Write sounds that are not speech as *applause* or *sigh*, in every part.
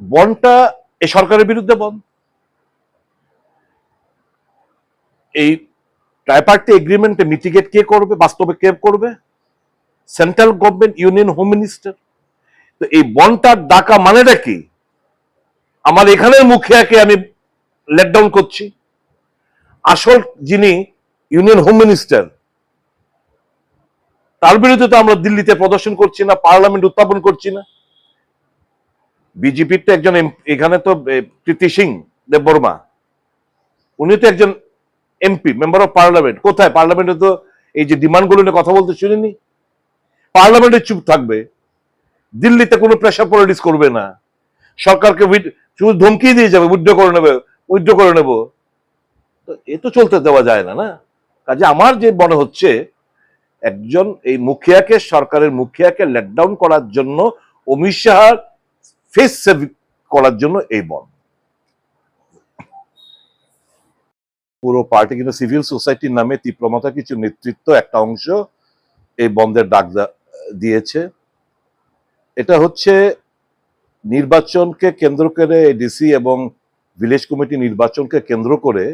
বনটা এই সরকারের বিরুদ্ধে বন। এই ট্রাইপার্টি এগ্রিমেন্টে মিটিগেট কে করবে, বাস্তবে কে করবে? Central government union home minister তো এই বনটার ডাকা মানেটা কি? আমার এখানের মুখিয়াকে আমি লেট ডাউন করছি। আসল যিনি ইউনিয়ন হোম মিনিস্টার তার বিরুদ্ধে তো আমরা দিল্লিতে প্রদর্শন করছি না পার্লামেন্ট উত্থাপন করছি না। বিজেপির তো একজন এখানে তো প্রীতি সিং দেববর্মা। উনি তো একজন এমপি, মেম্বার অফ পার্লামেন্ট। কোথায়? পার্লামেন্টে তো এই যে ডিমান্ডগুলো নিয়ে কথা বলতে শুনিনি। পার্লামেন্টে চুপ থাকবে। দিল্লিতে কোনো প্রেশার পলিটিক্স করবে না। সরকারকে শুধু ধমকি দিয়ে যাবে, উইথড্র করে নেবে, উইথড্র করে নেব। তো এ তো চলতে দেওয়া যায় না না? কাজে আমার যে মনে হচ্ছে, একজন এই মুখিয়াকে, সরকারের মুখিয়াকে লেট ডাউন করার জন্য অমিত শাহর ফেস সেভ করার জন্য এই বন পুরো পার্টি কিন্তু সিভিল সোসাইটির নামে তীব্রমতা, কিছু নেতৃত্ব, একটা অংশ এই বন্ধের ডাক দিয়েছে। এটা হচ্ছে নির্বাচনকে কেন্দ্র করে ডিসি এবং ভিলেজ কমিটি নির্বাচনকে কেন্দ্র করে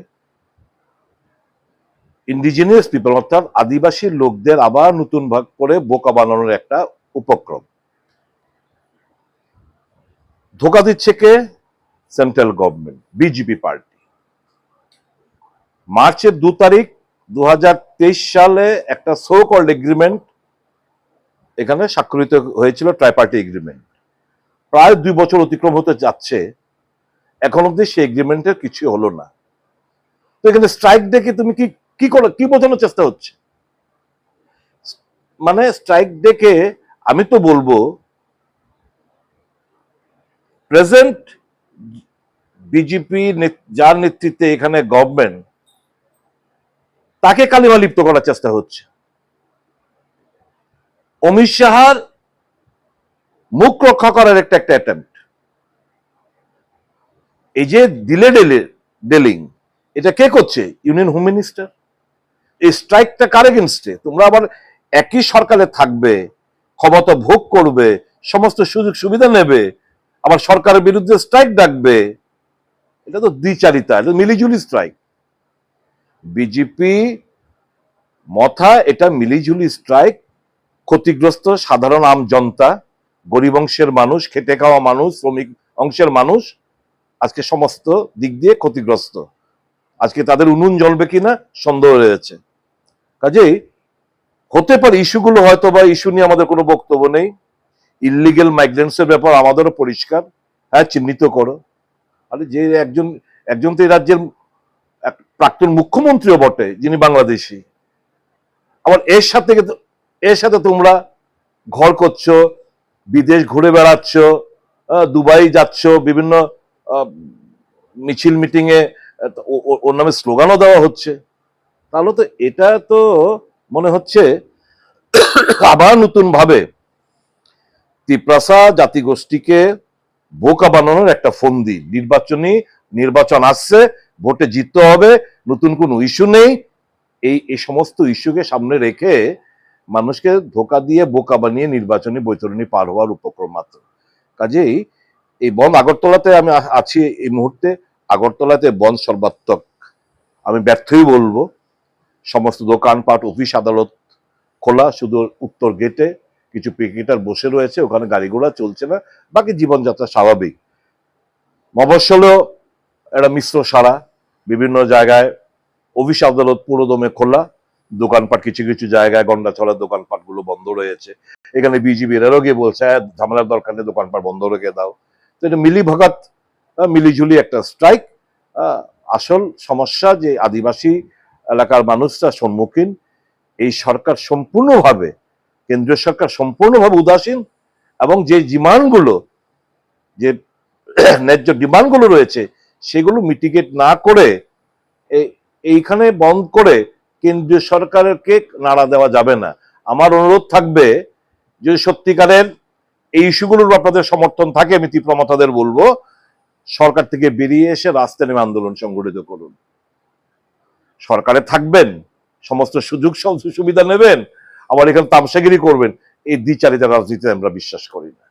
ইন্ডিজিনিয়াস পিপল অর্থাৎ আদিবাসী লোকদের আবার নতুন ভাগ করে বোকা বানানোর একটা উপক্রম। ধোকা দিচ্ছে কে? Central government, BJP party. মার্চের দু তারিখ দুহাজার তেইশ সালে একটা সো কল্ড এগ্রিমেন্ট এখানে স্বাক্ষরিত হয়েছিল ট্রাইপার্টি এগ্রিমেন্ট প্রায় দুই বছর অতিক্রম হতে যাচ্ছে, এখন অব্দি সেই এগ্রিমেন্টের কিছু হলো না। তো এখানে স্ট্রাইক ডেকে তুমি কি কি করো, কি বোঝানোর চেষ্টা হচ্ছে? মানে স্ট্রাইক ডেকে আমি তো বলব প্রেজেন্ট বিজেপি যার নেতৃত্বে এখানে গভর্নমেন্ট তাকে কালিমা লিপ্ত করার চেষ্টা হচ্ছে। অমিত শাহর মুখ রক্ষা করার একটা একটা অ্যাটেম্প এই যে দিলে ডেলে, ডেলিং, এটা কে করছে? Union home minister. এই স্ট্রাইকটা কার এগেনস্টে তোমরা আবার একই সরকারে থাকবে, ক্ষমতা ভোগ করবে, সমস্ত সুযোগ সুবিধা নেবে আবার সরকারের বিরুদ্ধে স্ট্রাইক ডাকবে, এটা তো দ্বিচারিতা, এটা মিলিজুলি স্ট্রাইক বিজেপি মথা, এটা মিলিজুলি স্ট্রাইক ক্ষতিগ্রস্ত সাধারণ আম জনতা, গরিব অংশের মানুষ, খেটে খাওয়া মানুষ, শ্রমিক অংশের মানুষ, আজকে সমস্ত দিক দিয়ে ক্ষতিগ্রস্ত। আজকে তাদের উনুন জ্বলবে কিনা সন্দেহ রয়েছে। কাজেই হতে পারে, ইস্যুগুলো হয়তো বা ইস্যু নিয়ে আমাদের কোনো বক্তব্য নেই। ইলিগেল মাইগ্রেন্টস এর ব্যাপার আমাদেরও পরিষ্কার। হ্যাঁ চিহ্নিত করো। আরে যে একজন একজন তো এই রাজ্যের প্রাক্তন মুখ্যমন্ত্রীও বটে, যিনি বাংলাদেশি। আবার এর সাথে এর সাথে তোমরা ঘর করছ, বিদেশ ঘুরে বেড়াচ্ছ দুবাই যাচ্ছ, বিভিন্ন মিছিল মিটিং এ ও- ও- ওর নামে স্লোগানও দেওয়া হচ্ছে। তাহলে তো এটা তো মনে হচ্ছে আবার নতুন ভাবে তিপ্রাসা জাতিগোষ্ঠীকে বোকা বানানোর একটা ফন্দি। নির্বাচনী নির্বাচন আসছে, ভোটে জিততে হবে, নতুন কোনো ইস্যু নেই। এই এই সমস্ত ইস্যুকে সামনে রেখে মানুষকে ধোকা দিয়ে বোকা বানিয়ে নির্বাচনী বৈতরণী পার হওয়ার উপক্রম মাত্র। কাজেই এই বন আগরতলাতে আমি আছি এই মুহূর্তে। আগরতলাতে বন সর্বাত্মক। আমি ব্যর্থই বলব। সমস্ত দোকানপাট, অফিস আদালত খোলা, শুধু উত্তর গেটে। কিছু পিকেটার বসে রয়েছে ওখানে গাড়ি ঘোড়া চলছে না বাকি জীবনযাত্রা স্বাভাবিক। মফস্বলেও একটা মিশ্র সারা বিভিন্ন জায়গায় অফিস আদালত পুরোদমে খোলা দোকানপাট কিছু কিছু জায়গায় গন্ডা দোকানপাটগুলো বন্ধ রয়েছে। এখানে বিজিবি এরও গিয়ে বলছে "হ্যাঁ, ঝামেলার দরকার নেই দোকানপাট বন্ধ রেখে দাও। তো এটা মিলি ভগাত আহ, মিলিঝুলি একটা স্ট্রাইক আসল সমস্যা যে আদিবাসী এলাকার মানুষরা সম্মুখীন এই সরকার সম্পূর্ণভাবে কেন্দ্রীয় সরকার সম্পূর্ণভাবে উদাসীন এবং যে ডিমান্ডগুলো, যে *clears throat* ন্যায্য ডিমান্ডগুলো রয়েছে, সেগুলো মিটিগেট না করে এইখানে বন্ধ করে কেন্দ্রীয় সরকারকে নাড়া দেওয়া যাবে না। আমার অনুরোধ থাকবে যে সত্যিকারের এই ইস্যুগুলোর আপনাদের সমর্থন থাকে, আমি তীব্রমতাদের বলব, সরকার থেকে বেরিয়ে এসে রাস্তায় নেমে আন্দোলন সংগঠিত করুন। সরকারে থাকবেন, সমস্ত সুযোগ সুবিধা নেবেন আবার এখানে তামসাগিরি করবেন এই দ্বিচারিতা রাজনীতিতে আমরা বিশ্বাস করি না।